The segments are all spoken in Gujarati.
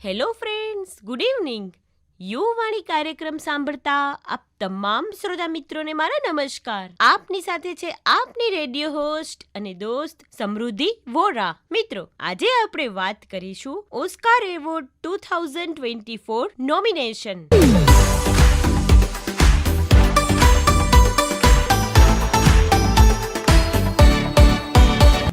Hello friends good evening Yuvvani કાર્યક્રમ સાંભળતા આપ તમામ શ્રોતા મિત્રોને મારા નમસ્કાર આપની સાથે છે આપની રેડિયો હોસ્ટ અને દોસ્ત સમૃદ્ધિ વોરા મિત્રો આજે આપણે વાત કરીશું Oscar award two thousand twenty four nomination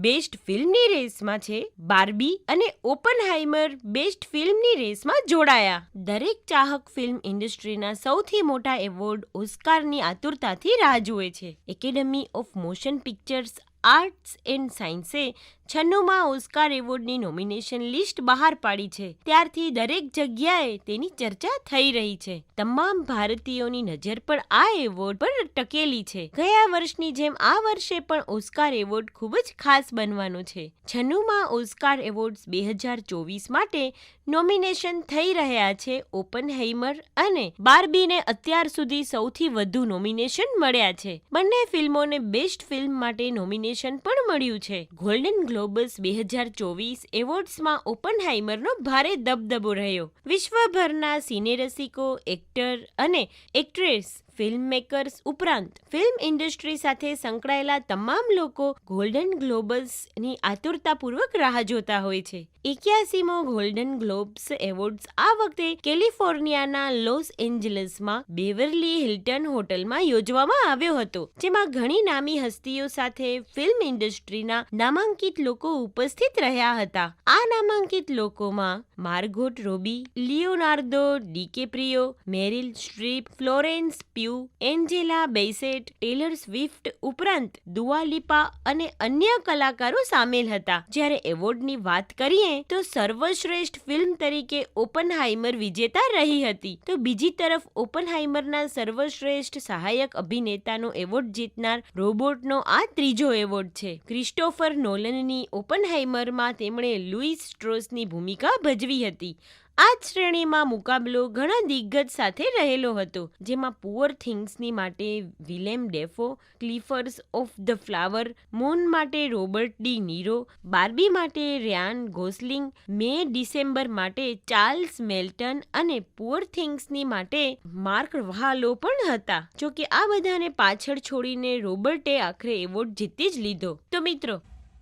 best ફિલ્મની રેસમાં છે બાર્બી અને ઓપનહાઇમર બેસ્ટ ફિલ્મની રેસમાં જોડાયા. દરેક ચાહક ફિલ્મ ઇન્ડસ્ટ્રીના સૌથી મોટા એવોર્ડ ઓસ્કારની આતુરતાથી રાહ જુએ છે. Academy of motion pictures arts and સાયન્સે છન્નુમાં ઓસ્કાર એવોર્ડની નોમિનેશન લિસ્ટ બહાર પાડી છે. ત્યારથી દરેક જગ્યાએ તેની ચર્ચા થઈ રહી છે. તમામ ભારતીયોની નજર પણ આ એવોર્ડ પર ટકેલી છે. ગયા વર્ષની જેમ આ વર્ષે પણ ઓસ્કાર એવોર્ડ ખૂબ જ ખાસ બનવાનો છે. છન્નુમાં ઓસ્કાર એવોર્ડ્સ બે હજાર ચોવીસ માટે નોમિનેશન થઈ રહ્યા છે ઓપન હેઇમર અને બાર્બીને અત્યાર સુધી સૌથી વધુ નોમિનેશન મળ્યા છે. બંને ફિલ્મોને બેસ્ટ ફિલ્મ માટે નોમિનેશન પણ મળ્યું છે. ગોલ્ડન ગ્લોબસ બે હજાર ચોવીસ એવોર્ડ્સમાં ઓપનહાઇમરનો ભારે દબદબો રહ્યો. વિશ્વભરના સિનેરસિકો એક્ટર અને એક્ટ્રેસ ફિલ્મ મેકર્સ ઉપરાંત ફિલ્મ ઇન્ડસ્ટ્રી સાથે સંકળાયેલા તમામ લોકો ગોલ્ડન ગ્લોબસની આતુરતાપૂર્વક રાહ જોતા હોય છે. એક્યાસીમો ગોલ્ડન ગ્લોબ્સ એવોર્ડ્સ આ વખતે કેલિફોર્નિયાના લોસ એન્જલસમાં બેવરલી હિલ્ટન હોટલમાં યોજવામાં આવ્યો હતો, જેમાં ઘણી નામી હસ્તીઓ સાથે ફિલ્મ ઇન્ડસ્ટ્રીના નામાંકિત લોકો ઉપસ્થિત રહ્યા હતા. આ નામાંકિત લોકોમાં Margot Robbie, Leonardo DiCaprio, Meryl Streep, Florence Pugh Angela Bassett, Taylor Swift ઉપરાંત દુઆલિપા અને અન્ય કલાકારો સામેલ હતા. જ્યારે એવોર્ડની વાત કરીએ, તો સર્વશ્રેષ્ઠ ફિલ્મ તરીકે ઓપનહાઇમર વિજેતા રહી હતી. તો બીજી તરફ ઓપનહાઇમરના સર્વશ્રેષ્ઠ સહાયક અભિનેતાનો એવોર્ડ જીતનાર રોબોટનો આ ત્રીજો એવોર્ડ છે. ક્રિસ્ટોફર નોલનની ઓપનહાઇમરમાં તેમણે લુઈસ સ્ટ્રોસની ભૂમિકા ભજવી હતી. આ શ્રેણીમાં મુકાબલો ઘણા દિગ્ગજ સાથે રહેલો હતો, જેમાં પુઅર થિંગ્સની માટે Willem Dafoe Killers of the Flower Moon માટે રોબર્ટ ડી નીરો, બાર્બી માટે રિયાન ગોસલિંગ, મે ડિસેમ્બર માટે ચાર્લ્સ મેલ્ટન અને પુઅર થિંગ્સની માટે માર્ક વહાલો પણ હતા. જોકે આ બધાને પાછળ છોડીને રોબર્ટે આખરે એવોર્ડ જીતી જ લીધો. તો મિત્રો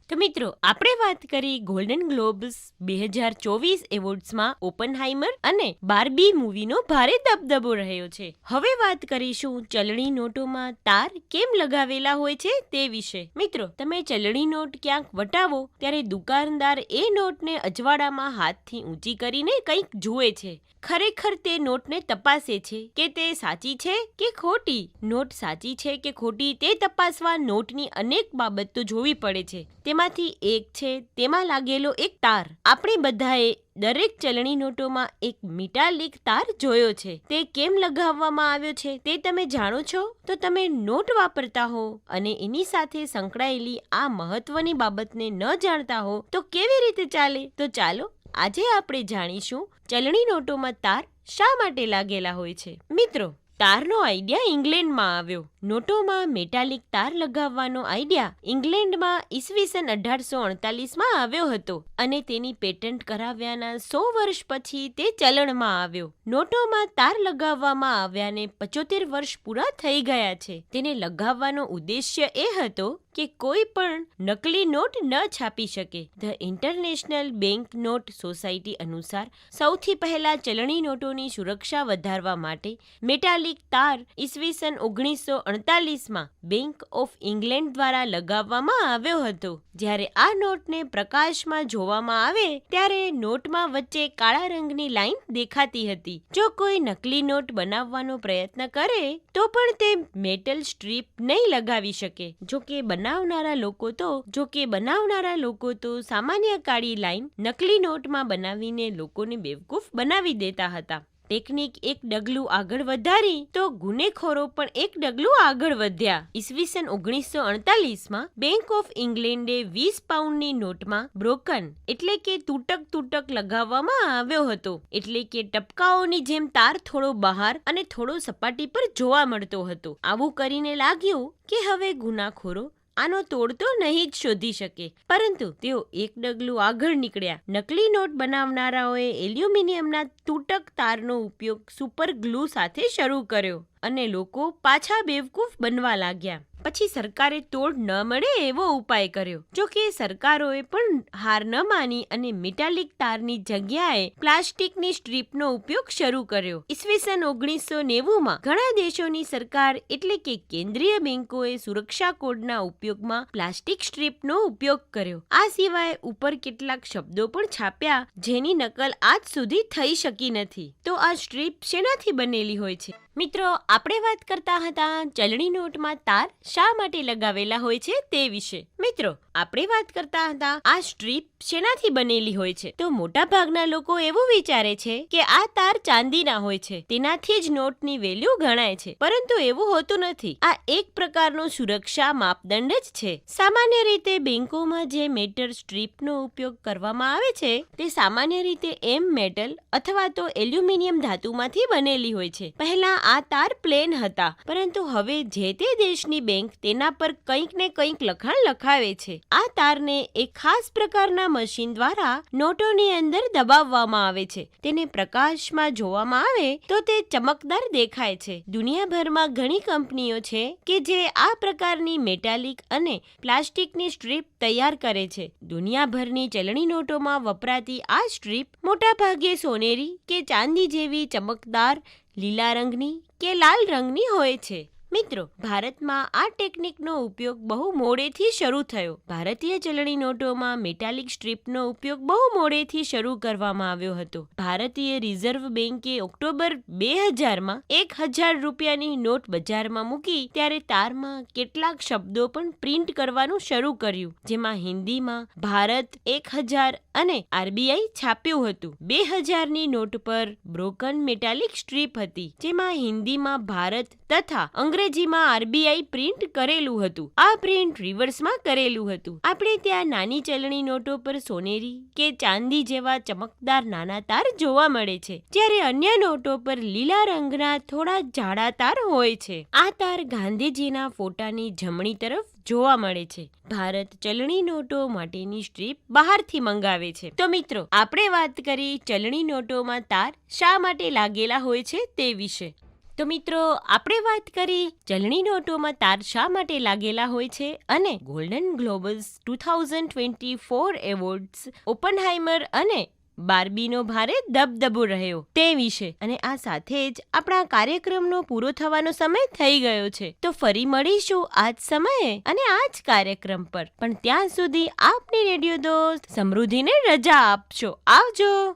તો મિત્રો, આપણે વાત કરી ગોલ્ડન ગ્લોબ્સ બે હજાર ચોવીસ એવોર્ડ્સમાં ઓપનહાઇમર અને બાર્બી મૂવીનો ભારે દબદબો રહ્યો છે. હવે વાત કરીશું ચલણી નોટોમાં તાર કેમ લગાવેલા હોય છે તે વિશે. મિત્રો, તમે ચલણી નોટ ક્યાંક વટાવો, ત્યારે દુકાનદાર એ નોટને અજવાળામાં હાથથી ઊંચી કરીને કંઈક જુએ છે. ખરેખર તે નોટને તપાસે છે કે તે સાચી છે કે ખોટી? નોટ સાચી છે કે ખોટી તે તપાસવા નોટની અનેક બાબતો જોવી પડે છે. તેમાંથી એક છે, તેમાં લાગેલો એક તાર. આપણે બધાએ દરેક ચલણી નોટોમાં એક મિટાલિક તાર જોયો છે. તે કેમ લગાવવામાં આવ્યો છે તે તમે જાણો છો? તો તમે નોટ વાપરતા હો અને એની સાથે સંકળાયેલી આ મહત્વની બાબતને ન જાણતા હો, તો કેવી રીતે ચાલે? તો ચાલો, આજે આપણે જાણીશું ચલણી નોટોમાં તાર શા માટે લાગેલા હોય છે. મિત્રો તારનો આઈડિયા ઇંગ્લેન્ડમાં આવ્યો. નોટોમાં મેટાલિક તાર લગાવવાનો આઈડિયા ઇંગ્લેન્ડમાં ઈસવીસન અઢારસો અડતાલીસમાં આવ્યો હતો અને તેની પેટન્ટ કરાવ્યાના સો વર્ષ પછી તે ચલણમાં આવ્યો. નોટોમાં તાર લગાવવામાં આવ્યાને પચોતેર વર્ષ પૂરા થઈ ગયા છે. તેને લગાવવાનો ઉદ્દેશ્ય એ હતો કે કોઈ પણ નકલી નોટ ન છાપી શકે. The international bank note society અનુસાર સૌથી પહેલા ચલણી નોટોની સુરક્ષા વધારવા માટે મેટાલિક તાર ઈસવીસન ઓગણીસો અડતાલીસમાં બેંક ઓફ ઇંગ્લેન્ડ દ્વારા લગાવવામાં આવ્યો હતો. જ્યારે આ નોટને પ્રકાશમાં જોવામાં આવે ત્યારે નોટમાં વચ્ચે કાળા રંગની લાઈન દેખાતી હતી. જો કોઈ નકલી નોટ બનાવવાનો પ્રયત્ન કરે તો પણ તે મેટલ સ્ટ્રીપ નહીં લગાવી શકે. જો કે બનાવનારા લોકો તો, જો કે બનાવનારા લોકો તો સામાન્ય કાળી લાઈન નકલી નોટમાં બનાવીને લોકોને બેવકૂફ બનાવી દેતા હતા. ટેકનિક એક ડગલું આગળ વધારી તો ગુનેખોરો પણ એક ડગલું આગળ વધ્યા. ઈસવીસન ઓગણીસો અડતાલીસમાં બેંક ઓફ ઇંગ્લેન્ડે વીસ પાઉન્ડની નોટમાં બ્રોકન એટલે કે તૂટક તૂટક લગાવવામાં આવ્યો હતો. એટલે કે ટપકાઓની જેમ તાર થોડો બહાર અને થોડો સપાટી પર જોવા મળતો હતો. આવું કરીને લાગ્યું કે હવે ગુનાખોરો આનો તોડતો નહીં જ શોધી શકે. પરંતુ તેઓ એક ડગલું આગળ નીકળ્યા. નકલી નોટ બનાવનારાઓએ એલ્યુમિનિયમના તૂટક તારનો ઉપયોગ સુપર ગ્લુ સાથે શરૂ કર્યો અને લોકો પાછા બેવકૂફ બનવા લાગ્યા. પછી સરકારે તોડ ન મળે એવો ઉપાય કર્યો. જો કે સરકારોએ પણ હાર ન માની અને મેટાલિક તારની જગ્યાએ પ્લાસ્ટિકની સ્ટ્રીપનો ઉપયોગ શરૂ કર્યો. ઈસવીસન ઓગણીસો નેવુંમાં ઘણા દેશોની સરકાર એટલે કે કેન્દ્રીય બેન્કોએ સુરક્ષા કોડના ઉપયોગમાં પ્લાસ્ટિક સ્ટ્રીપનો ઉપયોગ કર્યો. આ સિવાય ઉપર કેટલાક શબ્દો પણ છાપ્યા જેની નકલ આજ સુધી થઈ શકી નથી. તો આ સ્ટ્રીપ શેનાથી બનેલી હોય છે? મિત્રો, આપણે વાત કરતા હતા ચલણી નોટમાં તાર શા માટે લગાવેલા હોય છે તે વિશે. મિત્રો, આપણે વાત કરતા હતા આ સ્ટ્રીપ શેનાથી બનેલી હોય છે? તો મોટા ભાગના લોકો એવું વિચારે છે કે આ તાર ચાંદીના હોય છે. તેનાથી જ નોટની વેલ્યુ ગણાય છે. પરંતુ એવું હોતું નથી. આ એક પ્રકારનો સુરક્ષા માપદંડ જ છે. સામાન્ય રીતે બેંકોમાં જે મેટર સ્ટ્રીપનો ઉપયોગ કરવામાં આવે છે, તે સામાન્ય રીતે એમ મેટલ અથવા તો એલ્યુમિનિયમ ધાતુમાંથી બનેલી હોય છે. પહેલા આ તાર પ્લેન હતા. પરંતુ હવે જે તે દેશની બેંક તેના પર કંઈક ને કંઈક લખાણ લખાવે છે. આ તારને એક ખાસ પ્રકારના મશીન દ્વારા નોટોની અંદર દબાવવામાં આવે છે. તેને પ્રકાશમાં જોવામાં આવે તો તે ચમકદાર દેખાય છે. દુનિયાભરમાં ઘણી કંપનીઓ છે કે જે આ પ્રકારની મેટાલિક અને પ્લાસ્ટિકની સ્ટ્રીપ તૈયાર કરે છે. દુનિયાભરની ચલણી નોટોમાં વપરાતી આ સ્ટ્રીપ મોટાભાગે સોનેરી કે ચાંદી જેવી ચમકદાર લીલા રંગની કે લાલ રંગની હોય છે? મિત્રો, ભારતમાં આ ટેકનિકનો ઉપયોગ બહુ મોડેથી શરૂ થયો. ભારતીય ચલણી નોટોમાં મેટાલિક સ્ટ્રીપનો ઉપયોગ બહુ મોડેથી શરૂ કરવામાં આવ્યો હતો. ભારતીય રિઝર્વ બેન્કે ઓક્ટોબર બે હજારમાં એક હજાર રૂપિયાની નોટ બજારમાં મૂકી, ત્યારે તારમાં કેટલાક શબ્દો પણ પ્રિન્ટ કરવાનું શરૂ કર્યું, જેમાં હિન્દીમાં ભારત એક હજાર અને આરબીઆઈ છાપ્યું હતું. બે હજારની નોટ પર બ્રોકન મેટાલિક સ્ટ્રીપ હતી, જેમાં હિન્દીમાં ભારત તથા અંગ્રેજીમાં આરબીઆઈ પ્રિન્ટ કરેલું હતું. આ પ્રિન્ટ રિવર્સમાં કરેલું હતું. આપણે ત્યાં નાની ચલણી નોટો પર સોનેરી કે ચાંદી જેવા ચમકદાર નાના તાર જોવા મળે છે, જ્યારે અન્ય નોટો પર લીલા રંગના થોડા જાડા તાર હોય છે. આ તાર ગાંધીજીના ફોટાની જમણી તરફ જોવા મળે છે. ભારત ચલણી નોટો માટેની સ્ટ્રીપ બહારથી મંગાવે છે. તો મિત્રો, આપણે વાત કરી ચલણી નોટોમાં તાર શા માટે લાગેલા હોય છે તે વિશે. તો મિત્રો, આપણે વાત કરી ચલણી નોટોમાં તાર શા માટે લાગેલા હોય છે અને Golden Globals two thousand twenty four awards Oppenheimer અને બાર્બીનો ભારે દબદબો રહ્યો તે વિશે. અને આ સાથે જ આપણા કાર્યક્રમનો પૂરો થવાનો સમય થઈ ગયો છે. તો ફરી મળીશું આજ સમયે અને આજ કાર્યક્રમ પર. પણ ત્યાં સુધી આપની રેડિયો દોસ્ત સમૃદ્ધિને રજા આપશો આવજો.